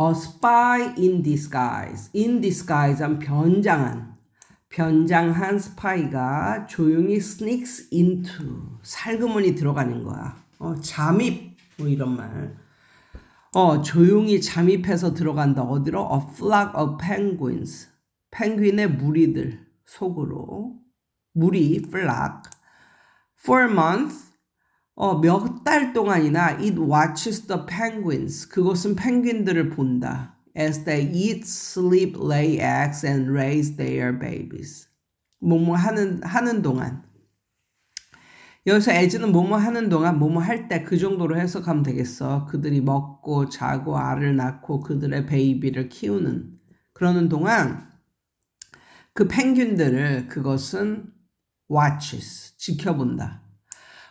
A spy in disguise. in disguise한 변장한. 변장한 스파이가 조용히 sneaks into. 살그머니 들어가는 거야. 어, 잠입. 뭐 이런 말. 어, 조용히 잠입해서 들어간다. 어디로? A flock of penguins. 펭귄의 무리들 속으로. 무리, flock. For a month. 어, 몇 달 동안이나 it watches the penguins. 그것은 펭귄들을 본다. As they eat, sleep, lay eggs and raise their babies. 뭐뭐 하는 하는 동안. 여기서 as는 뭐뭐 하는 동안 뭐뭐 할 때 그 정도로 해석하면 되겠어. 그들이 먹고 자고 알을 낳고 그들의 베이비를 키우는 그러는 동안 그 펭귄들을 그것은 watches 지켜본다.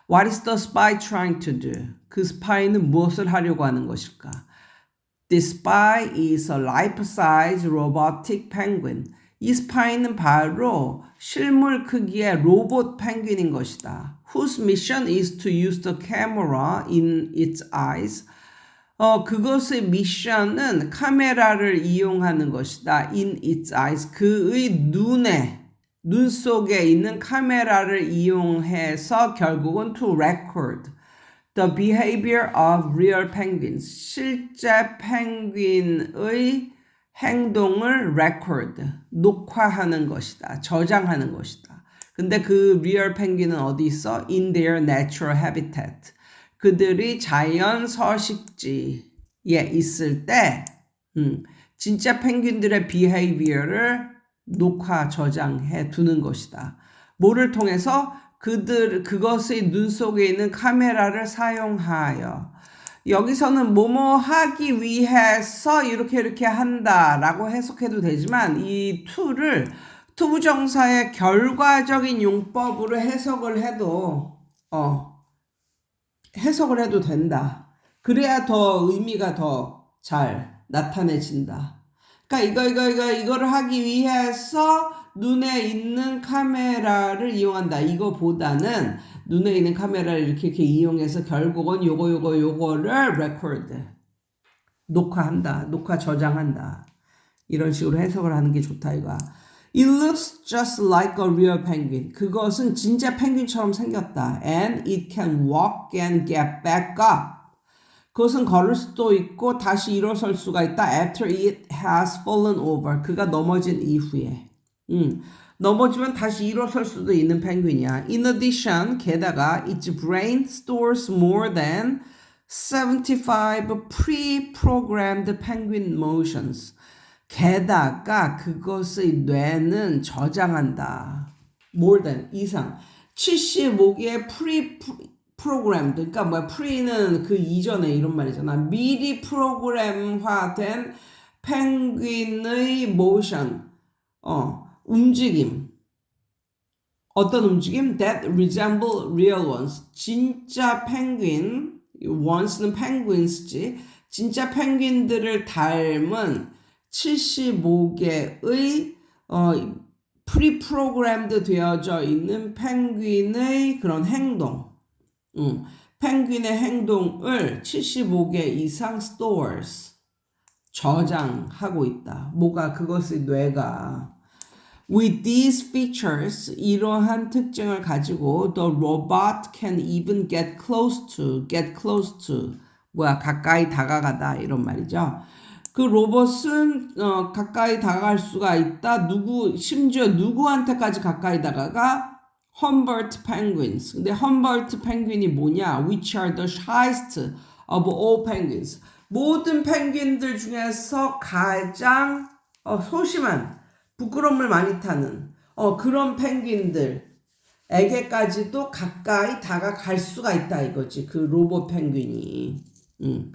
What is the spy trying to do? 그 스파이는 무엇을 하려고 하는 것일까? This spy is a life-size robotic penguin. 이 스파이는 바로 실물 크기의 로봇 펭귄인 것이다. Whose mission is to use the camera in its eyes. 어, 그것의 미션은 카메라를 이용하는 것이다. In its eyes. 그의 눈에 눈 속에 있는 카메라를 이용해서 결국은 to record the behavior of real penguins. 실제 펭귄의 행동을 record, 녹화하는 것이다. 저장하는 것이다. 근데 그 real 펭귄은 어디 있어? In their natural habitat. 그들이 자연 서식지에 있을 때, 음, 진짜 펭귄들의 behavior를 녹화 저장해 두는 것이다. 뭐를 통해서 그들 그것의 눈 속에 있는 카메라를 사용하여 여기서는 뭐뭐 하기 위해서 이렇게 이렇게 한다라고 해석해도 되지만 이 to를 투부정사의 결과적인 용법으로 해석을 해도 어 해석을 해도 된다. 그래야 더 의미가 더 잘 나타내진다. 그러니까 이거 이거 이거 이거를 하기 위해서 눈에 있는 카메라를 이용한다. 이거보다는 눈에 있는 카메라를 이렇게 이렇게 이용해서 결국은 요거 요거 요거를 레코드 녹화한다. 녹화 저장한다. 이런 식으로 해석을 하는 게 좋다 이거야. It looks just like a real penguin. 그것은 진짜 펭귄처럼 생겼다. And it can walk and get back up. 그것은 걸을 수도 있고 다시 일어설 수가 있다. After it has fallen over. 그가 넘어진 이후에. 음, 넘어지면 다시 일어설 수도 있는 펭귄이야. In addition, 게다가 its brain stores more than 75 pre-programmed penguin motions. 게다가 그것의 뇌는 저장한다. more than 이상. 75개의 pre 프로그램. 그러니까 뭐야 프리는 그 이전에 이런 말이잖아. 미리 프로그램화된 펭귄의 모션. 어 움직임. 어떤 움직임? That resemble real ones. 진짜 펭귄 ones는 penguins지. 진짜 펭귄들을 닮은 75개의 어 프리 프로그램드 되어져 있는 펭귄의 그런 행동 음, 펭귄의 행동을 75개 이상 stores 저장하고 있다. 뭐가 그것의 뇌가 With these features, 이러한 특징을 가지고 the robot can even get close to, get close to 뭐야 가까이 다가가다 이런 말이죠. 그 로봇은 어, 가까이 다가갈 수가 있다. 누구 심지어 누구한테까지 가까이 다가가 험버트 penguins. 근데 험버트 펭귄이 뭐냐? Which are the shyest of all penguins. 모든 펭귄들 중에서 가장 어, 소심한 부끄러움을 많이 타는 어, 그런 펭귄들에게까지도 가까이 다가갈 수가 있다 이거지. 그 로봇 펭귄이. 음.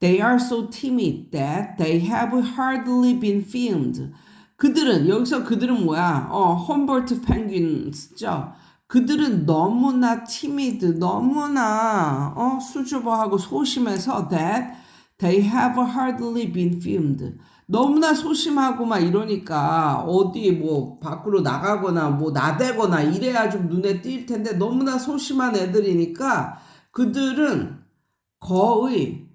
They are so timid that they have hardly been filmed. 그들은 여기서 그들은 뭐야? 어, 험버트 펭귄스죠. 그들은 너무나 티미드, 너무나 어, 수줍어하고 소심해서 that they have hardly been filmed. 너무나 소심하고 막 이러니까 어디 뭐 밖으로 나가거나 뭐 나대거나 이래야 좀 눈에 띌 텐데 너무나 소심한 애들이니까 그들은 거의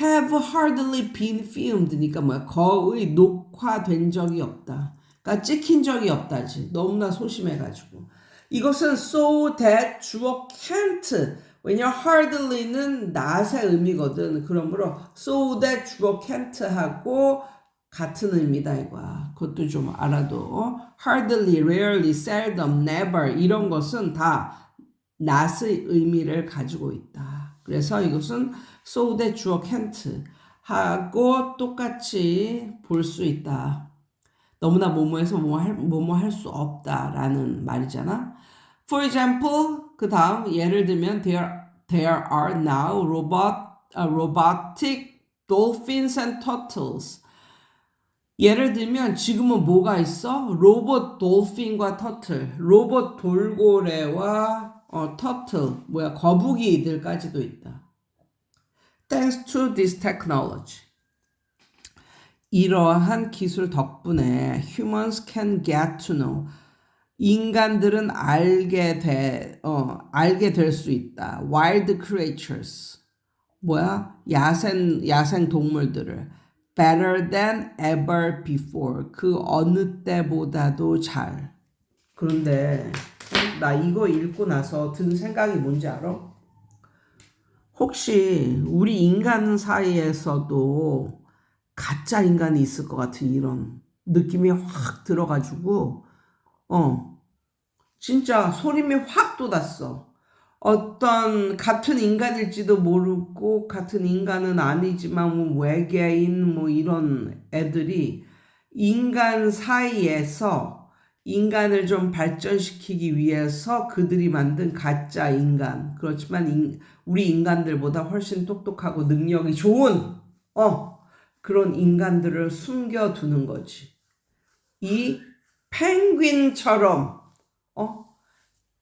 have hardly been filmed니까 뭐야? 거의 녹화된 적이 없다. 그러니까 찍힌 적이 없다지. 너무나 소심해가지고. 이것은 so that 주어 can't. 왜냐 hardly는 not의 의미거든. 그러므로 so that 주어 can't 하고 같은 의미다 이거야. 그것도 좀 알아도 hardly, rarely, seldom, never 이런 것은 다 not의 의미를 가지고 있다. 그래서 이것은 so that 주어 can't 하고 똑같이 볼 수 있다. 너무나 뭐뭐해서 뭐뭐 할, 수 없다라는 말이잖아. For example, 그 다음 예를 들면 there, there are now robot, uh, robotic dolphins and turtles. 예를 들면 지금은 뭐가 있어? 로봇 돌핀과 터틀, 로봇 돌고래와 어, 터틀, 뭐야 거북이들까지도 있다. Thanks to this technology. 이러한 기술 덕분에 humans can get to know. 인간들은 알게 돼, 어, 알게 될 수 있다. Wild creatures. 뭐야? 야생, 야생 동물들을. Better than ever before. 그 어느 때보다도 잘. 그런데, 어, 나 이거 읽고 나서 든 생각이 뭔지 알아? 혹시 우리 인간 사이에서도 가짜 인간이 있을 것 같은 이런 느낌이 확 들어가지고, 어, 진짜 소림이 확 돋았어. 어떤 같은 인간일지도 모르고 같은 인간은 아니지만 뭐 외계인 뭐 이런 애들이 인간 사이에서 인간을 좀 발전시키기 위해서 그들이 만든 가짜 인간. 그렇지만 인- 우리 인간들보다 훨씬 똑똑하고 능력이 좋은 어 그런 인간들을 숨겨두는 거지. 이 펭귄처럼 어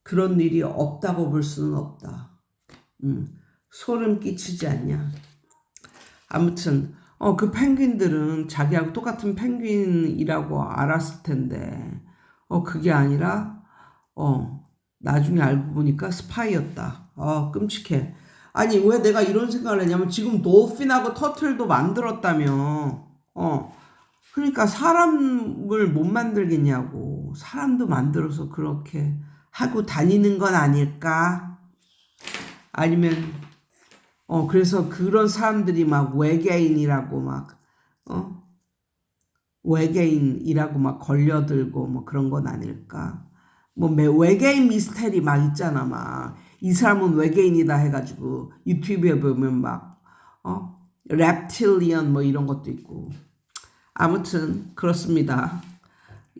그런 일이 없다고 볼 수는 없다. 음, 소름 끼치지 않냐? 아무튼 어 그 펭귄들은 자기하고 똑같은 펭귄이라고 알았을 텐데 어 그게 아니라 어 나중에 알고 보니까 스파이였다. 어 끔찍해. 아니 왜 내가 이런 생각을 했냐면 지금 돌핀하고 터틀도 만들었다며. 어 그러니까 사람을 못 만들겠냐고. 사람도 만들어서 그렇게 하고 다니는 건 아닐까? 아니면 어 그래서 그런 사람들이 막 외계인이라고 막 어? 외계인이라고 막 걸려들고 뭐 그런 건 아닐까? 뭐 매- 외계인 미스테리 막 있잖아 막 이 사람은 외계인이다 해가지고 유튜브에 보면 막 어? 랩틸리언 뭐 이런 것도 있고 아무튼 그렇습니다.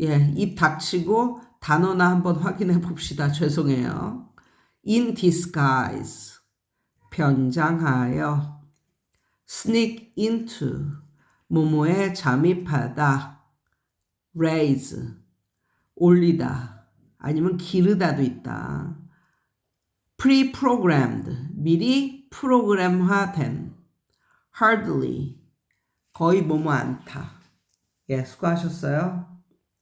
예, 입 닥치고 단어나 한번 확인해 봅시다. 죄송해요. In disguise 변장하여 sneak into 모모에 잠입하다 raise 올리다 아니면 기르다도 있다. pre-programmed 미리 프로그램화된 hardly 거의 뭐뭐 않다. 예, 수고하셨어요.